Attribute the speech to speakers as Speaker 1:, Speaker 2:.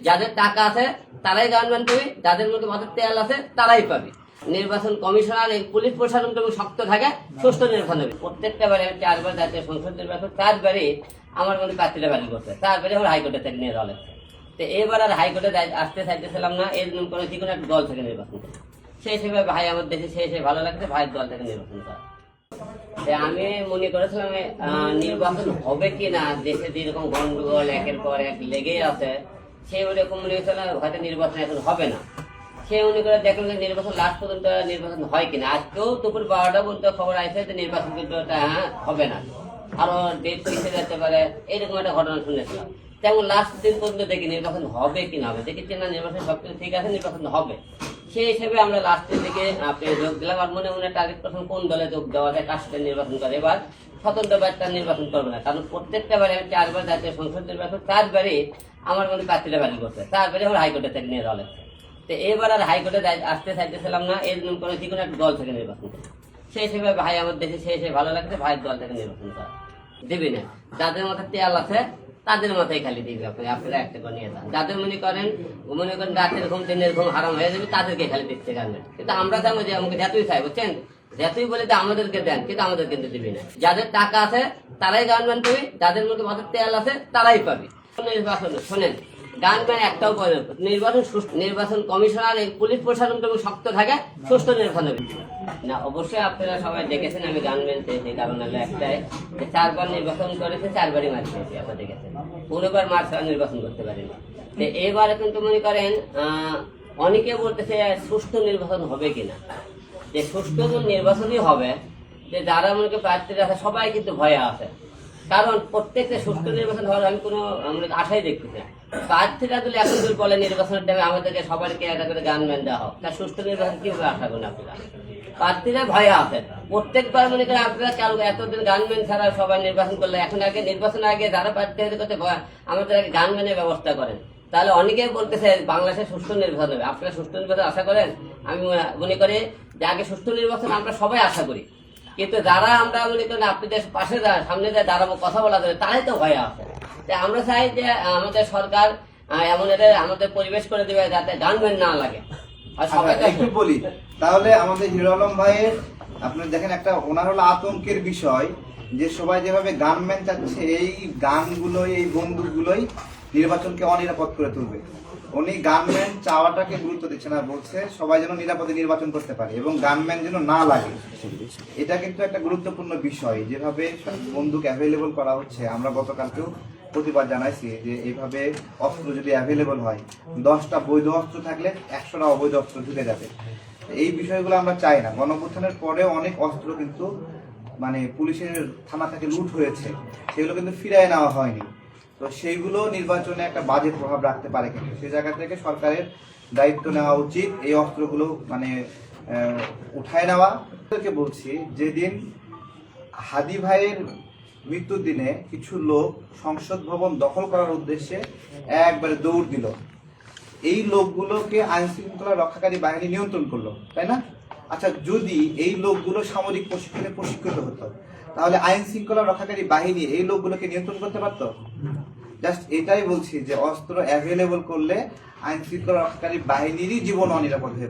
Speaker 1: যাদের টাকা আছে, তারাই গানবান পাবে, যাদের মধ্যে মাথার তেল আছে, তারাই পাবে। নির্বাচন কমিশনার পুলিশ প্রশাসন কেমন শক্ত থাকে সুস্থ নির্বাচন হবে। প্রত্যেকটা বারে আমি চারবার জাতীয় সংসদ নির্বাচন, চারবারই আমার মধ্যে প্রার্থীরা বাড়ি করছে। তারপরে আমার হাইকোর্টে থেকে নিয়ে দল। তো এবার আর হাইকোর্টে আসতে চাইতেছিলাম না এর কোনো যে কোনো একটা দল থেকে নির্বাচন করতে সেই হিসেবে ভাই আমার দেশে সেই হিসেবে ভালো লাগছে, ভাইয়ের দল থেকে নির্বাচন করা। আমি মনে করেছিলাম নির্বাচন হবে কি না দেশে যেরকম গন্ডগোল, একের পর এক লেগেই আছে সেই ওরকম মনে হয়তো নির্বাচন এখন হবে না। সে মনে করে দেখলাম যে নির্বাচন লাস্ট পর্যন্ত নির্বাচন হয় কিনা। আজকেও দুপুর বারোটা পর্যন্ত খবর আসে যে নির্বাচন কিন্তু হ্যাঁ, হবে না। আরও ডেট পিছিয়ে যেতে পারে এরকম একটা ঘটনা শুনেছিলাম। তেমন লাস্ট দিন পর্যন্ত দেখি নির্বাচন হবে কি না হবে। দেখেছি না নির্বাচন সবকিছু ঠিক আছে নির্বাচন হবে। সেই হিসেবে আমরা লাস্টের দিকে আপনি যোগ দিলাম। আর মনে মনে টার্গেট করছেন কোন দলে যোগ দেওয়া যায় কার নির্বাচন করে। এবার স্বতন্ত্র বার্তা নির্বাচন করবে না। কারণ প্রত্যেকটা বারে আমি চারবার জাতীয় সংসদ নির্বাচন, চারবারই আমার মধ্যে প্রার্থীরা বাড়ি করছে। তারপরে আমার হাইকোর্টে থেকে নিয়ে লাগছে তো এবার আর হাইকোর্টে আসতে চাইতেছিলাম না। এর জন্য কোনো যে কোনো একটা দল থেকে নির্বাচন করে সেই হিসেবে ভাই আমার দেশে সেই হিসেবে ভালো লাগছে। ভাইয়ের দল থেকে নির্বাচন করা। দিবি না। যাদের মাথায় তেল আছে তাদের মাথায় খালি দিবে আপনি আপনারা একটা করে নিয়ে যান। যাদের মনে করেন মনে করেন রাতের ঘুম, দিনের ঘুম হারাম হয়ে যাবে, তাদেরকে খালি দিচ্ছে গানবেন। কিন্তু আমরা চাবো যে আমাকে যতই খাই বুঝছেন? যতই বলে যে আমাদেরকে দেন, কিন্তু আমাদের কিন্তু দিবি না। যাদের টাকা আছে, তারাই গানবেন পাবে যাদের মধ্যে মাথার তেল আছে, তারাই পাবে। নির্বাচন শোনেন গানবেন একটাও পাবে নির্বাচন নির্বাচন কমিশনার পুলিশ প্রশাসন কেমন শক্ত থাকে সুস্থ নির্বাচন হবে। না, অবশ্যই আপনারা সবাই দেখেছেন, আমি গানবেন সেই কারণ হলো একটাই। যে চারবার নির্বাচন করেছে, চারবারই মার খেয়েছি আপনারা দেখেছেন। পুরোবার মার ছাড়া নির্বাচন করতে পারিনি। তো এবারে কিন্তু মনে করেন অনেকে বলতেছে, সুষ্ঠু নির্বাচন হবে কিনা। যে যখন নির্বাচনই হবে, যে যারা মনে প্রার্থীরা আছে, সবাই কিন্তু ভয়ে আছে। কারণ প্রত্যেকটা সুষ্ঠু নির্বাচন হওয়ার আমি কোনো আশাই দেখতে চাই প্রার্থীরা যদি এখন যদি বলে নির্বাচনের টাইমে আমাদেরকে সবাইকে একটা করে গান ম্যান দেওয়া হোক, তা সুষ্ঠু নির্বাচন কীভাবে আশা করেন আপনারা? প্রার্থীরা ভয়ে আছেন। প্রত্যেকবার মনে করেন আপনারা কেন এতদিন গানম্যান ছাড়া সবাই নির্বাচন করলে, এখন আগে নির্বাচনের আগে যারা প্রার্থী হতে করতে ভয়, আমাদের আগে গানম্যানের ব্যবস্থা করেন। তাহলে অনেকেই বলতেছে, বাংলাদেশে সুষ্ঠু নির্বাচন হবে। আপনারা সুষ্ঠু নির্বাচন আশা করেন? আমি মনে করি যে আগে সুষ্ঠু নির্বাচন আমরা সবাই আশা করি। কিন্তু যারা আমরা মনে করেন আপনাদের পাশে যা সামনে যা দাঁড়াবো কথা বলা যাবে তারাই তো ভয়ে আছে। আমরা চাই যে আমাদের সরকার এমন এটা আমাদের পরিবেশ করে দেবে যাতে গানম্যান না লাগে।
Speaker 2: আচ্ছা, একটু বলি তাহলে আমাদের হিরো আলম ভাইয়ের আপনার দেখেন একটা ওনার হলো আতঙ্কের বিষয় যে সবাই যেভাবে গানম্যান চাচ্ছে এই গানগুলোই এই বন্দুকগুলোই নির্বাচনকে অনিরাপদ করে তুলবে। উনি গানম্যান চাওয়াটাকে গুরুত্ব দিচ্ছে না বলছে, সবাই যেন নিরাপদে নির্বাচন করতে পারে এবং গানম্যান যেন না লাগে। এটা কিন্তু একটা গুরুত্বপূর্ণ বিষয়। যেভাবে বন্দুক অ্যাভেলেবল করা হচ্ছে, আমরা গতকালকেও প্রতিবাদ জানাইছি যে এইভাবে অস্ত্র যদি অ্যাভেলেবল হয়, দশটা বৈধ অস্ত্র থাকলে একশোটা অবৈধ অস্ত্র ঢুকে যাবে। এই বিষয়গুলো আমরা চাই না। গণপ্রথানের পরে অনেক অস্ত্র কিন্তু মানে পুলিশের থানা থেকে লুট হয়েছে। সেগুলো কিন্তু ফিরায় নেওয়া হয়নি। তো সেইগুলো নির্বাচনে একটা বাজে প্রভাব রাখতে পারে কিন্তু। সেই জায়গা থেকে সরকারের দায়িত্ব নেওয়া উচিত, এই অস্ত্রগুলো মানে উঠায় নেওয়া। বলছি, যেদিন হাদি ভাইয়ের মৃত্যুর দিনে কিছু লোক সংসদ ভবন দখল করার উদ্দেশ্যে একবারে দৌড় দিল। এই লোকগুলোকে আইন শৃঙ্খলা রক্ষাকারী বাহিনী নিয়ন্ত্রণ করল, তাই না? আচ্ছা যদি এই লোকগুলো সামরিক প্রশিক্ষণে প্রশিক্ষিত হতো, তাহলে আইন শৃঙ্খলা রক্ষাকারী বাহিনী এই লোকগুলোকে নিয়ন্ত্রণ করতে পারত জাস্ট এটাই বলছি যে অস্ত্র অ্যাভেলেবল করলে আইন শৃঙ্খলা রক্ষাকারী বাহিনীরই জীবন অনিরাপদ হয়ে।